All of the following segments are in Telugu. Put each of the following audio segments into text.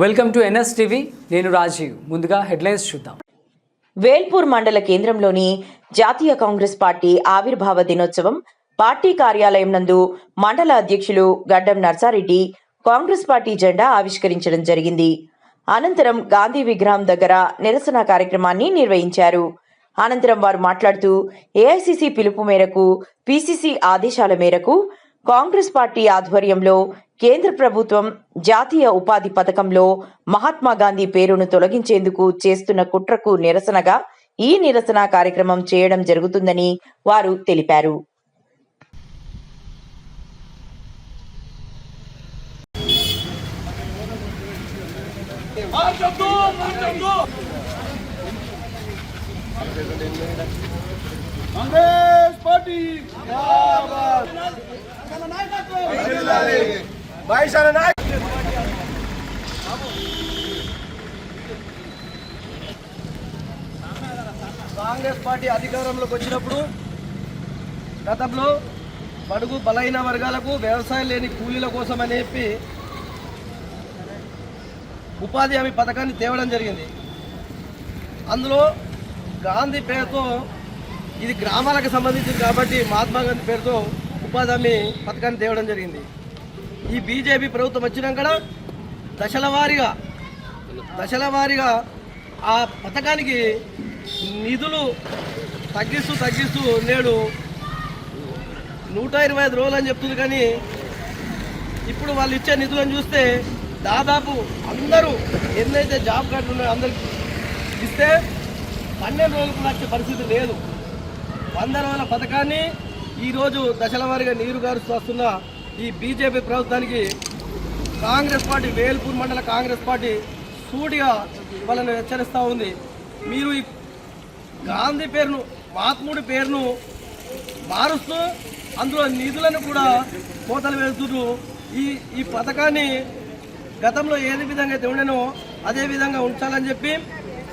Welcome to NS TV. నేను రాజీవ్. ముందుగా హెడ్లైన్స్ చూద్దాం. వేల్పూర్ మండల కేంద్రంలోని జాతీయ కాంగ్రెస్ పార్టీ ఆవిర్భావ దినోత్సవం పార్టీ కార్యాలయం నందు మండల అధ్యక్షులు గడ్డం నర్సారెడ్డి కాంగ్రెస్ పార్టీ జెండా ఆవిష్కరించడం జరిగింది. అనంతరం గాంధీ విగ్రహం దగ్గర నిరసన కార్యక్రమాన్ని నిర్వహించారు. అనంతరం వారు మాట్లాడుతూ ఏఐసిసి పిలుపు మేరకు పిసిసి ఆదేశాల మేరకు కాంగ్రెస్ పార్టీ ఆధ్వర్యంలో కేంద్ర ప్రభుత్వం జాతీయ ఉపాధి పథకంలో మహాత్మా గాంధీ పేరును తొలగించేందుకు చేస్తున్న కుట్రకు నిరసనగా ఈ నిరసన కార్యక్రమం చేయడం జరుగుతుందని వారు తెలిపారు. కాంగ్రెస్ పార్టీ భాయిసాల నాయక్ కాంగ్రెస్ పార్టీ అధికారంలోకి వచ్చినప్పుడు గతంలో బడుగు బలహీన వర్గాలకు వ్యవసాయం లేని కూలీల కోసం అని చెప్పి ఉపాధి హామీ పథకాన్ని తేవడం జరిగింది. అందులో గాంధీ పేరుతో ఇది గ్రామాలకు సంబంధించింది కాబట్టి మహాత్మా గాంధీ పేరుతో ఉపాధి హామీ పథకాన్ని తేవడం జరిగింది. ఈ బీజేపీ ప్రభుత్వం వచ్చినాక దశల వారీగా దశల వారీగా ఆ పథకానికి నిధులు తగ్గిస్తూ తగ్గిస్తూ నేడు నూట ఇరవై ఐదు రోజులు అని చెప్తుంది కానీ ఇప్పుడు వాళ్ళు ఇచ్చే నిధులను చూస్తే దాదాపు అందరూ ఎన్నైతే జాబ్ కార్డులు ఉన్నాయో అందరికి ఇస్తే పన్నెండు రోజులకు వచ్చే పరిస్థితి లేదు. వంద రోజుల పథకాన్ని ఈరోజు దశల వారీగా నీరు గారుస్తూ వస్తున్న ఈ బీజేపీ ప్రభుత్వానికి కాంగ్రెస్ పార్టీ వేల్పూర్ మండల కాంగ్రెస్ పార్టీ సూటిగా వాళ్ళని హెచ్చరిస్తూ ఉంది. మీరు ఈ గాంధీ పేరును మహాత్ముడి పేరును మారుస్తూ అందులో నిధులను కూడా కోతలు వేస్తున్నారు. ఈ ఈ పథకాన్ని గతంలో ఏది విధంగా అయితే ఉండేనో అదే విధంగా ఉంచాలని చెప్పి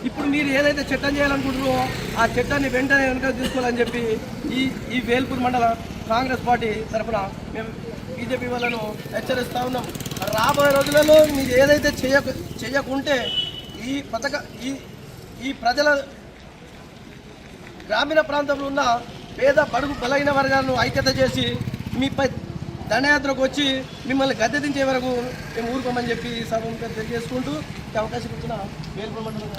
ఇప్పుడు మీరు ఏదైతే చట్టం చేయాలనుకుంటున్నారో ఆ చట్టాన్ని వెంటనే వెనుక తీసుకోవాలని చెప్పి ఈ ఈ వేల్పూర్ మండల కాంగ్రెస్ పార్టీ తరఫున మేము బీజేపీ వాళ్ళను హెచ్చరిస్తూ ఉన్నాం. రాబోయే రోజులలో మీరు ఏదైతే చేయక చేయకుంటే ఈ పథక ఈ ఈ ప్రజల గ్రామీణ ప్రాంతంలో ఉన్న పేద బడుగు బలైన వర్గాలను ఐక్యత చేసి మీపై దండయాత్రకు వచ్చి మిమ్మల్ని గద్దె దించే వరకు మేము ఊరుకోమని చెప్పి సభ తెలియజేసుకుంటూ ఈ అవకాశం ఇచ్చిన వేలుపురమండలం